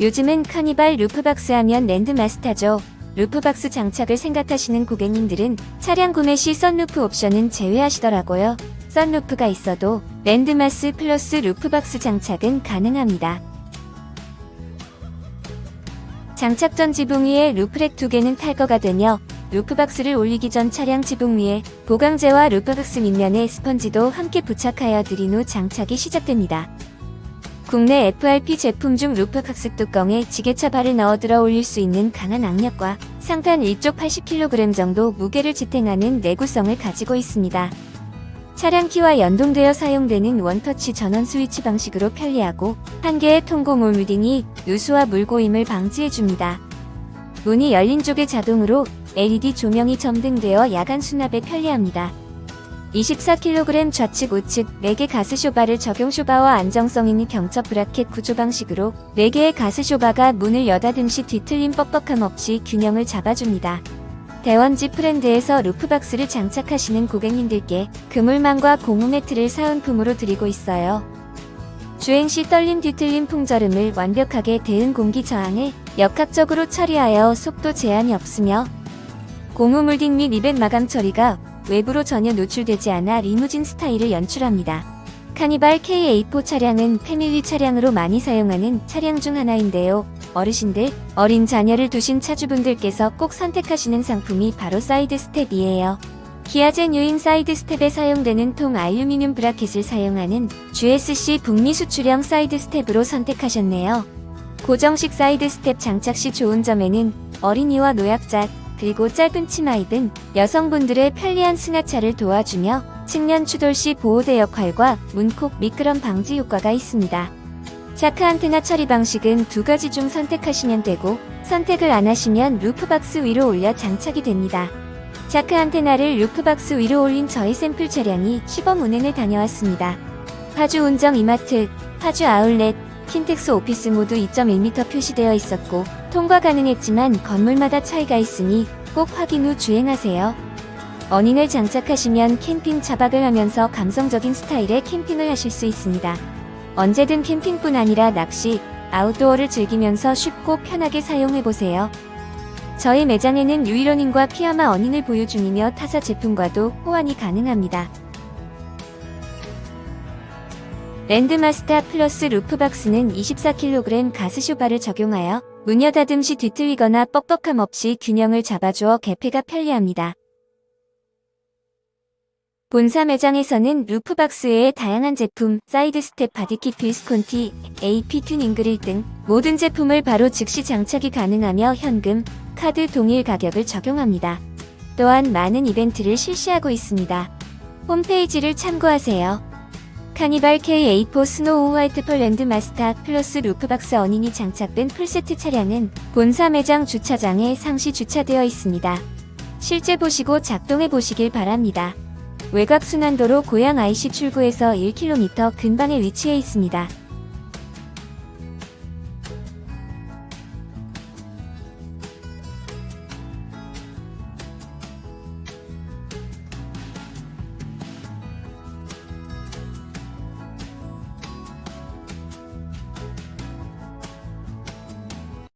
요즘은 카니발 루프박스 하면 랜드마스터죠. 루프박스 장착을 생각하시는 고객님들은 차량 구매 시 썬루프 옵션은 제외하시더라고요. 썬루프가 있어도 랜드마스 플러스 루프박스 장착은 가능합니다. 장착 전 지붕 위에 루프렉 두 개는 탈거가 되며 루프박스를 올리기 전 차량 지붕 위에 보강제와 루프박스 밑면에 스펀지도 함께 부착하여 드린 후 장착이 시작됩니다. 국내 FRP 제품 중 루프박스 뚜껑에 지게차 발을 넣어 들어 올릴 수 있는 강한 악력과 상단 1쪽 80kg 정도 무게를 지탱하는 내구성을 가지고 있습니다. 차량 키와 연동되어 사용되는 원터치 전원 스위치 방식으로 편리하고 한 개의 통고 몰무딩이 누수와 물고임을 방지해줍니다. 문이 열린 쪽에 자동으로 LED 조명이 점등되어 야간 수납에 편리합니다. 24kg 좌측 우측 4개 가스 쇼바를 적용 쇼바와 안정성 있는 경첩 브라켓 구조 방식으로 4개의 가스 쇼바가 문을 여닫음 시 뒤틀림 뻑뻑함 없이 균형을 잡아줍니다. 대원지 프렌드에서 루프박스를 장착하시는 고객님들께 그물망과 고무 매트를 사은품으로 드리고 있어요. 주행 시 떨림 뒤틀림 풍절음을 완벽하게 대응 공기 저항을 역학적으로 처리하여 속도 제한이 없으며 고무 물딩 및 리벳 마감 처리가 외부로 전혀 노출되지 않아 리무진 스타일을 연출합니다. 카니발 K84 차량은 패밀리 차량으로 많이 사용하는 차량 중 하나인데요. 어르신들, 어린 자녀를 두신 차주분들께서 꼭 선택하시는 상품이 바로 사이드 스텝이에요. 기아제 뉴인 사이드 스텝에 사용되는 통 알루미늄 브라켓을 사용하는 GSC 북미 수출형 사이드 스텝으로 선택하셨네요. 고정식 사이드 스텝 장착 시 좋은 점에는 어린이와 노약자, 그리고 짧은 치마 입은 여성분들의 편리한 승하차를 도와주며 측면 추돌 시 보호대 역할과 문콕 미끄럼 방지 효과가 있습니다. 샤크 안테나 처리 방식은 두 가지 중 선택하시면 되고 선택을 안 하시면 루프박스 위로 올려 장착이 됩니다. 샤크 안테나를 루프박스 위로 올린 저희 샘플 차량이 시범 운행을 다녀왔습니다. 파주 운정 이마트, 파주 아울렛, 킨텍스 오피스 모두 2.1m 표시되어 있었고 통과 가능했지만 건물마다 차이가 있으니 꼭 확인 후 주행하세요. 어닝을 장착하시면 캠핑 차박을 하면서 감성적인 스타일의 캠핑을 하실 수 있습니다. 언제든 캠핑뿐 아니라 낚시, 아웃도어를 즐기면서 쉽고 편하게 사용해보세요. 저희 매장에는 유이러닝과 피아마 어닝을 보유 중이며 타사 제품과도 호환이 가능합니다. 랜드마스터 플러스 루프박스는 24kg 가스쇼바를 적용하여 문 여 닫음 시 뒤틀리거나 뻑뻑함 없이 균형을 잡아주어 개폐가 편리합니다. 본사 매장에서는 루프박스 외의 다양한 제품, 사이드 스텝 바디킷 비스콘티, AP 튜닝 그릴 등 모든 제품을 바로 즉시 장착이 가능하며 현금, 카드 동일 가격을 적용합니다. 또한 많은 이벤트를 실시하고 있습니다. 홈페이지를 참고하세요. 카니발 K84 스노우 화이트 펄랜드 마스터 플러스 루프박스 어닝이 장착된 풀세트 차량은 본사 매장 주차장에 상시 주차되어 있습니다. 실제 보시고 작동해 보시길 바랍니다. 외곽 순환도로 고양 IC 출구에서 1km 근방에 위치해 있습니다.